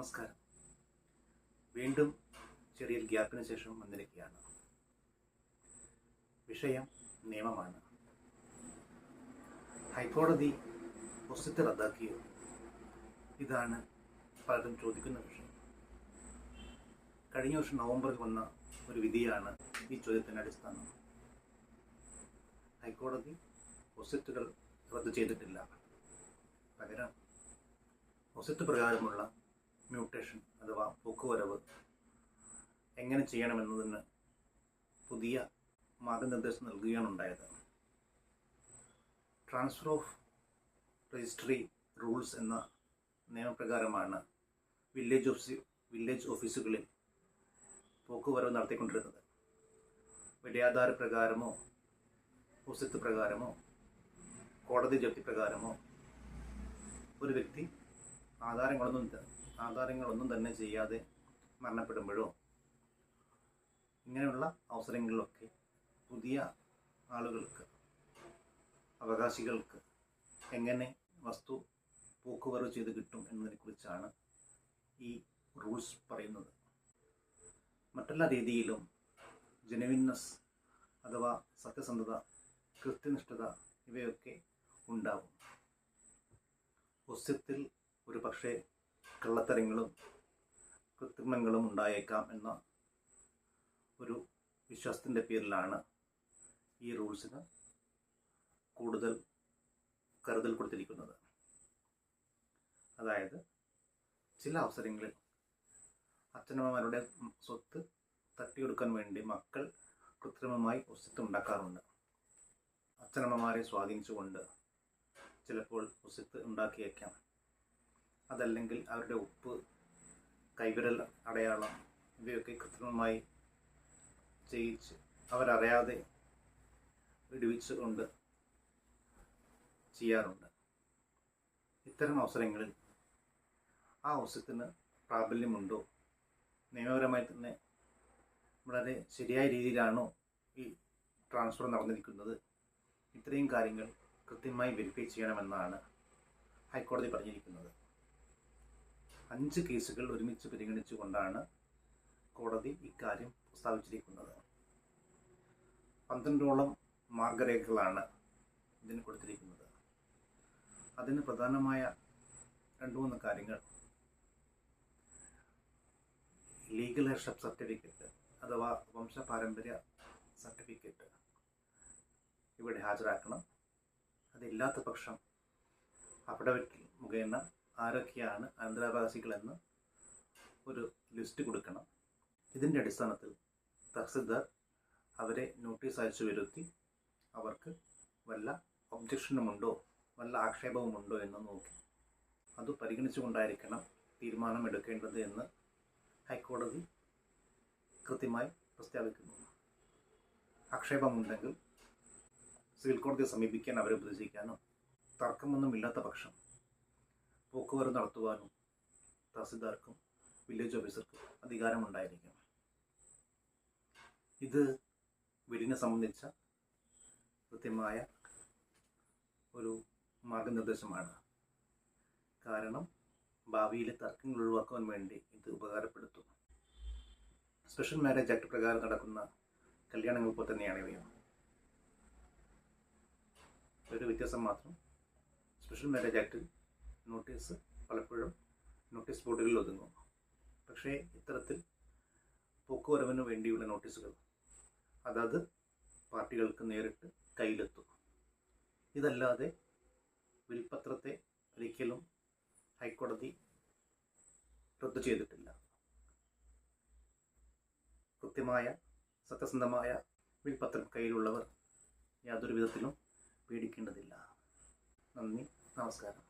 നമസ്കാരം. വീണ്ടും ചെറിയൊരു ഗ്യാപ്പിന് ശേഷം വന്നിരിക്കുകയാണ്. വിഷയം നിയമമാണ്. ഹൈക്കോടതി ഒസ്യത്ത് റദ്ദാക്കിയോ? ഇതാണ് പലരും ചോദിക്കുന്ന വിഷയം. കഴിഞ്ഞ വർഷം നവംബറിൽ വന്ന ഒരു വിധിയാണ് ഈ ചോദ്യത്തിന്റെ അടിസ്ഥാനം. ഹൈക്കോടതി ഒസ്യത്തുകൾ റദ്ദു ചെയ്തിട്ടില്ല. പകരം ഒസ്യത്ത് പ്രകാരമുള്ള മ്യൂട്ടേഷൻ അഥവാ പൊക്കുവരവ് എങ്ങനെ ചെയ്യണമെന്നതിന് പുതിയ മാർഗനിർദ്ദേശം നൽകുകയാണ് ഉണ്ടായത്. ട്രാൻസ്ഫർ ഓഫ് രജിസ്ട്രി റൂൾസ് എന്ന നിയമപ്രകാരമാണ് വില്ലേജ് ഓഫീസ് വില്ലേജ് ഓഫീസുകളിൽ പോക്കുവരവ് നടത്തിക്കൊണ്ടിരുന്നത്. വിലയാധാര പ്രകാരമോ ഒസ്യത്ത് പ്രകാരമോ കോടതി ജപ്തി പ്രകാരമോ ഒരു വ്യക്തി ആധാരങ്ങളൊന്നും ആധാരങ്ങളൊന്നും തന്നെ ചെയ്യാതെ മരണപ്പെടുമ്പോഴോ ഇങ്ങനെയുള്ള അവസരങ്ങളിലൊക്കെ പുതിയ ആളുകൾക്ക് അവകാശികൾക്ക് എങ്ങനെ വസ്തു പോക്കുവരവ് ചെയ്ത് കിട്ടും എന്നതിനെക്കുറിച്ചാണ് ഈ റൂൾസ് പറയുന്നത്. മറ്റെല്ലാ രീതിയിലും ജെനുവിൻനെസ് അഥവാ സത്യസന്ധത കൃത്യനിഷ്ഠത ഇവയൊക്കെ ഉണ്ടാവും. ഒസ്യത്തിൽ ഒരു പക്ഷേ കള്ളത്തരങ്ങളും കൃത്രിമങ്ങളും ഉണ്ടായേക്കാം എന്ന ഒരു വിശ്വാസത്തിന്റെ പേരിലാണ് ഈ റൂൾസിന് കൂടുതൽ കരുതൽ കൊടുത്തിരിക്കുന്നത്. അതായത് ചില അവസരങ്ങളിൽ അച്ഛനമ്മമാരുടെ സ്വത്ത് തട്ടിയെടുക്കാൻ വേണ്ടി മക്കൾ കൃത്രിമമായി ഒസ്തിത്വം ഉണ്ടാക്കാറുണ്ട്. അച്ഛനമ്മമാരെ സ്വാധീനിച്ചുകൊണ്ട് ചിലപ്പോൾ ഒസ്യത്ത് ഉണ്ടാക്കിയേക്കാം. അതല്ലെങ്കിൽ അവരുടെ ഉപ്പ് കൈവിരൽ അടയാളം ഇവയൊക്കെ കൃത്രിമമായി ചെയ്യിച്ച് അവരറിയാതെ വിടുവിച്ച് കൊണ്ട് ചെയ്യാറുണ്ട്. ഇത്തരം അവസരങ്ങളിൽ ആ ആവശ്യത്തിന് പ്രാബല്യമുണ്ടോ? നിയമപരമായി തന്നെ വളരെ ശരിയായ രീതിയിലാണോ ഈ ട്രാൻസ്ഫർ നടന്നിരിക്കുന്നത്? ഇത്രയും കാര്യങ്ങൾ കൃത്യമായി വെരിഫൈ ചെയ്യണമെന്നാണ് ഹൈക്കോടതി പറഞ്ഞിരിക്കുന്നത്. അഞ്ച് കേസുകൾ ഒരുമിച്ച് പരിഗണിച്ചുകൊണ്ടാണ് കോടതി ഇക്കാര്യം പ്രസ്താവിച്ചിരിക്കുന്നത്. പന്ത്രണ്ടോളം മാർഗരേഖകളാണ് ഇതിന് കൊടുത്തിരിക്കുന്നത്. അതിന് പ്രധാനമായ രണ്ട് മൂന്ന് കാര്യങ്ങൾ. ലീഗൽ ഹെർഷപ്പ് സർട്ടിഫിക്കറ്റ് അഥവാ വംശപാരമ്പര്യ സർട്ടിഫിക്കറ്റ് ഇവിടെ ഹാജരാക്കണം. അതില്ലാത്ത പക്ഷം അഫിഡവിറ്റ് മുഖേന ആരൊക്കെയാണ് അനന്തരാവകാശികളെന്ന് ഒരു ലിസ്റ്റ് കൊടുക്കണം. ഇതിന്റെ അടിസ്ഥാനത്തിൽ തഹസിൽദാർ അവരെ നോട്ടീസ് അയച്ചു വരുത്തി അവർക്ക് വല്ല ഒബ്ജക്ഷനുമുണ്ടോ വല്ല ആക്ഷേപവുമുണ്ടോ എന്ന് നോക്കി. അത് പരിഗണിച്ചുകൊണ്ടായിരിക്കണം തീരുമാനം എടുക്കേണ്ടത് എന്ന് ഹൈക്കോടതി കൃത്യമായി പ്രസ്താവിക്കുന്നു. ആക്ഷേപമുണ്ടെങ്കിൽ സിവിൽ കോടതിയെ സമീപിക്കാൻ അവരെ ഉപദേശിക്കാനോ തർക്കമൊന്നുമില്ലാത്ത പക്ഷം പോക്കുവരവ് നടത്തുവാനും തഹസിൽദാർക്കും വില്ലേജ് ഓഫീസർക്കും അധികാരമുണ്ടായിരിക്കും ഇത് വീടിനെ സംബന്ധിച്ച കൃത്യമായ ഒരു മാർഗനിർദ്ദേശമാണ്. കാരണം ഭാവിയിലെ തർക്കങ്ങൾ ഒഴിവാക്കാൻ വേണ്ടി ഇത് ഉപകാരപ്പെടുത്തും. സ്പെഷ്യൽ മാരേജ് ആക്ട് പ്രകാരം നടക്കുന്ന കല്യാണങ്ങൾ പോലെ തന്നെയാണ് ഇവയും. ഒരു വ്യത്യാസം മാത്രം സ്പെഷ്യൽ മാരേജ് ആക്ടിൽ നോട്ടീസ് പലപ്പോഴും നോട്ടീസ് ബോർഡുകളിൽ ഒതുങ്ങും. പക്ഷേ ഇത്തരത്തിൽ പോക്കുവരവിന് വേണ്ടിയുള്ള നോട്ടീസുകൾ അതത് പാർട്ടികൾക്ക് നേരിട്ട് കയ്യിലെത്തും. ഇതല്ലാതെ വിൽപത്രത്തെ ഒരിക്കലും ഹൈക്കോടതി റദ്ദു ചെയ്തിട്ടില്ല. കൃത്യമായ സത്യസന്ധമായ വിൽപത്രം കയ്യിലുള്ളവർ യാതൊരു വിധത്തിലും പേടിക്കേണ്ടതില്ല. നന്ദി നമസ്കാരം.